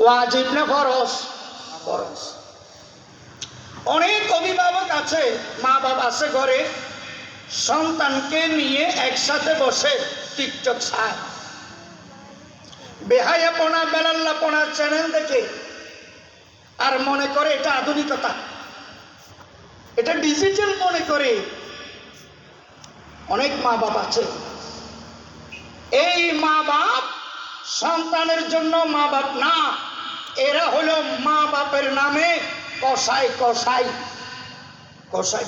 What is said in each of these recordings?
ওয়াজিব না ফরজ? ফরজ। অনেক অভিভাবক আছে মা বাবা আছে ঘরে সন্তানকে নিয়ে একসাথে বসে টিকটক চায় বেহায়া পোনা বেলাল্লা পোনার চ্যানেল দেখে আর মনে করে এটা আধুনিকতা। এটা ডিজিটাল মনে করে অনেক মা বাপ আছে। এই মা বাপ সন্তানের জন্য মা বাপ না, এরা হলো মা বাপের নামে কসাই কসাই কসাই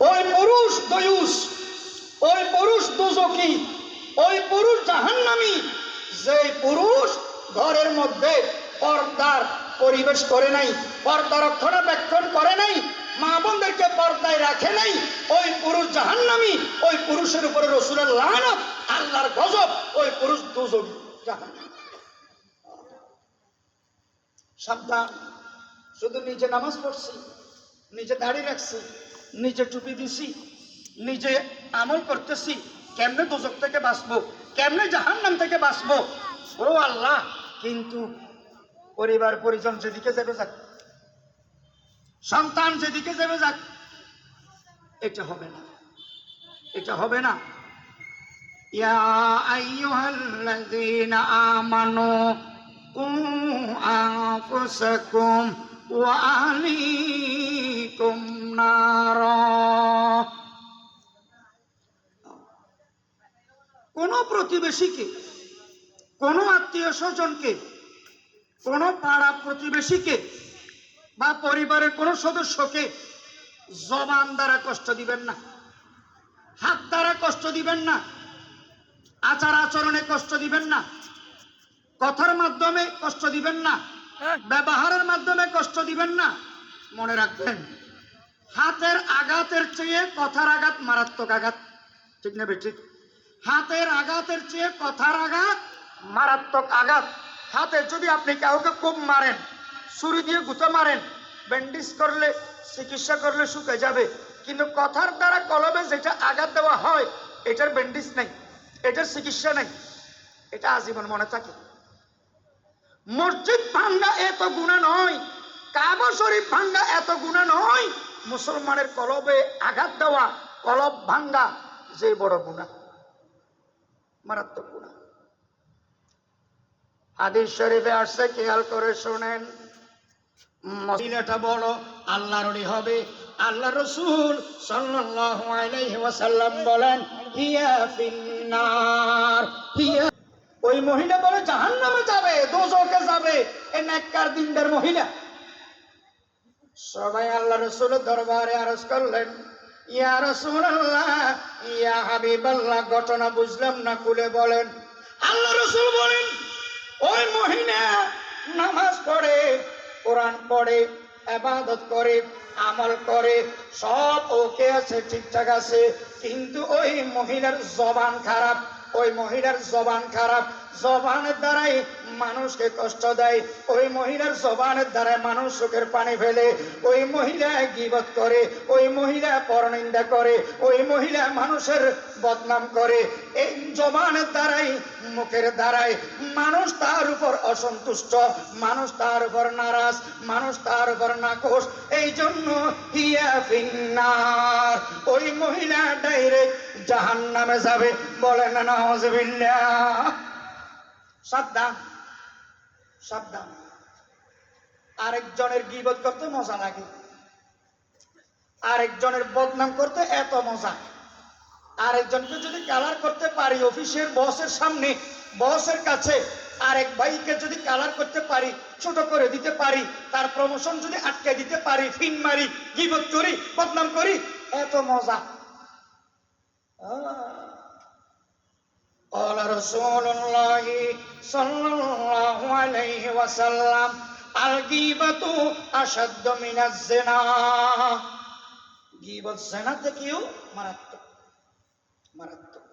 ওই পুরুষ দয়ুস, ওই পুরুষ দুজকি, ওই পুরুষ জাহান্নামি যে পুরুষ ঘরের মধ্যে পর্দার পরিবেশ করে নাই পর্দা রক্ষণাবেক্ষণ করে নাই মা বোনদেরকে পর্দায় রাখে নাই। ওই পুরুষ জাহান্নামি, ওই পুরুষের উপরে রসুলের লানত, আল্লাহর গজব, ওই পুরুষ জাহান্নামী। সাবধান, শুধু নিজে নামাজ পড়ছি, নিজে দাড়ি রাখছি, নিজে টুপি দিছি, নিজে আমল করতেছি, কেমনে দোজক থেকে বাঁচবো, কেমনে জাহান্নাম থেকে বাঁচবো? ও আল্লাহ, কিন্তু পরিবার পরিজন যেদিকে যাবে যাক সন্তান যেদিকে যাবে যাক, এটা হবে না। এটা হবে না। ইয়া ওয়া কোন প্রতিবেশীকে, কোন আত্মীয় স্বজনকে, কোন পাড়া প্রতিবেশীকে বা পরিবারের কোন সদস্যকে জবান দ্বারা কষ্ট দিবেন না হাত দ্বারা কষ্ট দিবেন না আচার আচরণে কষ্ট দিবেন না কথার মাধ্যমে কষ্ট দিবেন না ব্যবহারের মাধ্যমে কষ্ট দিবেন না মনে রাখবেন হাতের আঘাতের চেয়ে কথার আঘাত মারাত্মক আঘাত ঠিক না ঠিক হাতের আঘাতের চেয়ে কথার আঘাত মারাত্মক আঘাত। হাতে যদি আপনি কাউকে খুব মারেন ছুরি দিয়ে গুঁতো মারেন। ব্যান্ডেজ করলে, চিকিৎসা করলে শুকে যাবে। কিন্তু কথার দ্বারা কলমে যেটা আঘাত দেওয়া হয়, এটার ব্যান্ডেজ নেই, এটার চিকিৎসা নেই। এটা আজীবন মনে থাকে। মসজিদ ভাঙ্গা এত গুণা নয়, কাবা শরীফ ভাঙ্গা এত গুণা নয়, মুসলমানের কলবে আঘাত দেওয়া, কলব ভাঙ্গা, যে বড় গুণা, মারাত্মক গুণা। হাদিস শরীফে আসছে, খেয়াল করে শোনেন। মহিলাটা বড় আল্লাহরই হবে। আল্লাহ রসুল সাল্লাল্লাহু বলেন ওই মহিলা বলে যাবে যাবে, এ দিনদার মহিলা। সবাই আল্লাহ রসুলের দরবারে আরজ করলেন, ইয়া রাসূলুল্লাহ, ইয়া ঘটনা বুঝলাম না, খুলে বলেন। আল্লাহ রসুল বলেন, ওই মহিলা নামাজ পড়ে কোরআন পড়ে আবাদত করে, আমল করে, সব ওকে আছে, ঠিকঠাক আছে। কিন্তু ওই মহিলার জবান খারাপ, ওই মহিলার জবান খারাপ। জবানের দ্বারাই মানুষকে কষ্ট দেয়, ওই মহিলার জবানের দ্বারা মানুষ চোখের পানি ফেলে, ওই মহিলা গিবত করে, ওই মহিলা পরনিন্দা করে, ওই মহিলা মানুষের বদনাম করে। এই জবানের দ্বারাই, মুখের দ্বারাই মানুষ তার উপর অসন্তুষ্ট, মানুষ তার উপর নারাজ, মানুষ তার উপর নাকশ এই জন্য হিয়া ফিন্নার, ওই মহিলা ডাইরেক্ট জাহান নামে যাবে। বলেন না নওয়াজবিল্লাহ সাবধান। সাবধান। আরেকজনের গিবত করতে মজা লাগে। আরেকজনের বদনাম করতে এত মজা। আরেকজনকে যদি কালার করতে পারি অফিসের বসের সামনে বসের কাছে, আরেক ভাইকে যদি কালার করতে পারি, ছোট করে দিতে পারি, তার প্রমোশন যদি আটকে দিতে পারি, ফিন মারি, গিবত করি, বদনাম করি, এত মজা। আহ। قال رسول الله صلى الله عليه وسلم الغيبة أشد من الزنا গিবত জেনা থেকেও মারাত্মক মারাত্মক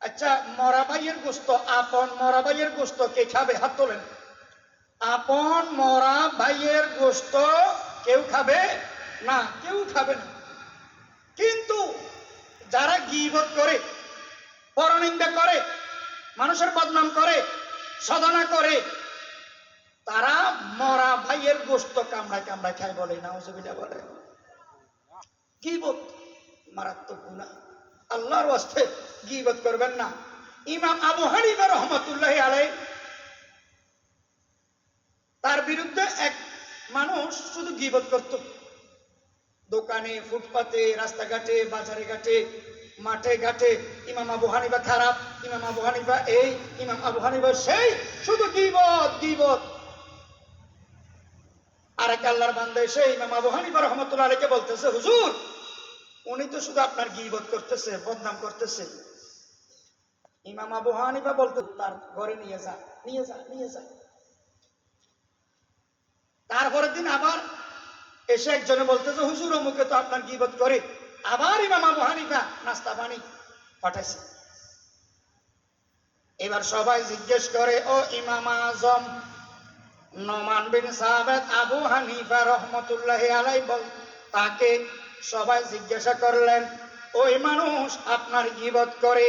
আচ্ছা মরা ভাইয়ের গোস্ত আপন মরা ভাইয়ের গোস্ত কে খাবে হাত তোলেন আপন মরা ভাইয়ের গোস্ত কেউ খাবে না কেউ খাবে না কিন্তু যারা গিবত করে পরনিন্দা করে, মানুষের বদনাম করে, সাধনা করে, তারা মরা ভাইয়ের গোস্ত কামড়ায় কামড়ায় খায় বলে না অসুবিধা বলে? গিবত মারাত্মক গুণা আল্লাহর ওয়াস্তে গিবত করবেন না। ইমাম আবু হানিফা রহমতুল্লাহ আলাই তার বিরুদ্ধে এক মানুষ শুধু গিবত করত। দোকানে, ফুটপাতে, রাস্তাঘাটে, বাজারে ঘাটে মাঠে, ঘাটে ইমাম আবু হানিফা খারাপ, ইমাম আবু হানিফা এই, ইমাম আবু হানিফা সেই, শুধু গিবত গিবত। আরেক আল্লাহর বান্দা এসে ইমাম আবু হানিফা রহমতুল্লাহ আলীকে বলতেছে, হুজুর, উনি তো শুধু আপনার গিবত করতেছে, বদনাম করতেছে। ইমাম আবু হানিফা বলতে তার ঘরে নিয়ে যা নিয়ে যা নিয়ে যা। তারপরের দিন আবার এসে একজনে বলতেছে, হুজুর, অমুকে তো আপনার গিবত করে আবার ইমাম আবু হানিফা নাস্তা পানি পাঠাইছে। এবার সবাই জিজ্ঞেস করে, ও ইমাম আজম, নমান বিন সাহাবেদ আবু হানিফা রহমতুল্লাহ আলাই বল তাকে সবাই জিজ্ঞাসা করলেন, ওই মানুষ আপনার গিবত করে,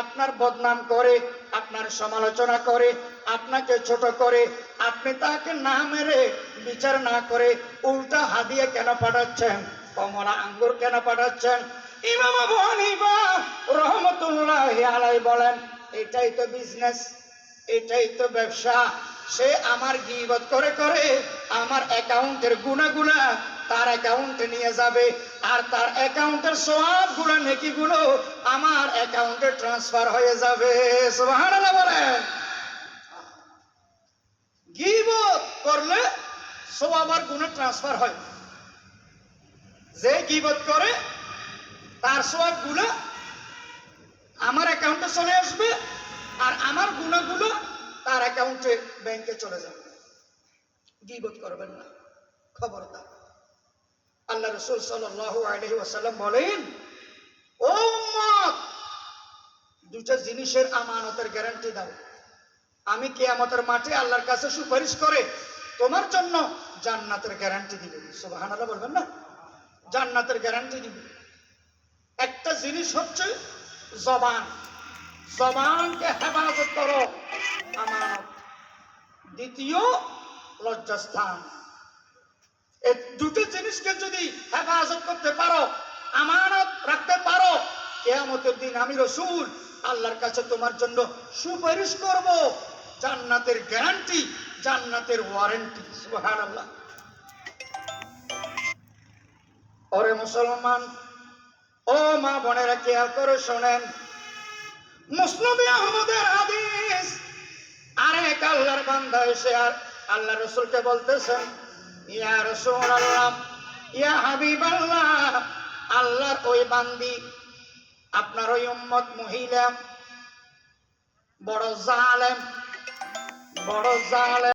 আপনার বদনাম করে, আপনার সমালোচনা করে, আপনাকে ছোট করে, আপনি তাকে না মেরে বিচার না করে উল্টা হাদিয়ে কেন পাঠাচ্ছেন? কমলা আঙ্গুর কেন পাঠাচ্ছেন? ইমাম আবু হানিফা রহমতুল্লাহ আলাই বলেন, এটাই তো বিজনেস এটাই তো ব্যবসা। সে আমার গিবত করে করে আমার অ্যাকাউন্টের গুণাগুলা তার অ্যাকাউন্টে নিয়ে যাবে আর তার অ্যাকাউন্টের সব গুণা নেকি গুলো আমার অ্যাকাউন্টে ট্রান্সফার হয়ে যাবে। সুবহানাল্লাহ বলেন। গিবত করলে সব আমার গুণে ট্রান্সফার হয় যে গিবত করে, তার সবগুলো আমার অ্যাকাউন্টে চলে আসবে আর আমার গুণাগুলো তার অ্যাকাউন্টে ব্যাংকে চলে যাবে। গিবত করবেন না। খবরদার। আল্লাহ রসুল ওয়াসাল্লাম বলেন, ও দুটো জিনিসের আমানতের গ্যারান্টি দাও। আমি কিয়ামতের মাঠে আল্লাহর কাছে সুপারিশ করে তোমার জন্য জান্নাতের গ্যারান্টি দিব। সুবহানাল্লাহ বলবেন না? জান্নাতের গ্যারান্টি দিব। একটা জিনিস হচ্ছে জবান। জবানকে হেফাজত করো আমানত দ্বিতীয় লজ্জাস্থান। এই দুটো জিনিসকে যদি হেফাজত করতে পারো, আমানত রাখতে পারো, কেয়ামতের দিন আমি রসুল আল্লাহর কাছে তোমার জন্য সুপারিশ করব। জান্নাতের গ্যারান্টি জান্নাতের ওয়ারেন্টি সুবহানাল্লাহ। ওরে মুসলমান, ও মা বোনেরা খেয়াল করে শোনেন, মুসলিম আহমদের হাদিস। আরেক আল্লাহর বান্দা এসে আর আল্লাহ রসুলকে বলতেছেন, ইয়া রসুল আল্লাহ ইয়া হাবিব আল্লাহ আল্লাহর ওই বান্দি, আপনার ওই উম্মত মহিলা, বড় জালেম বড় জালেম।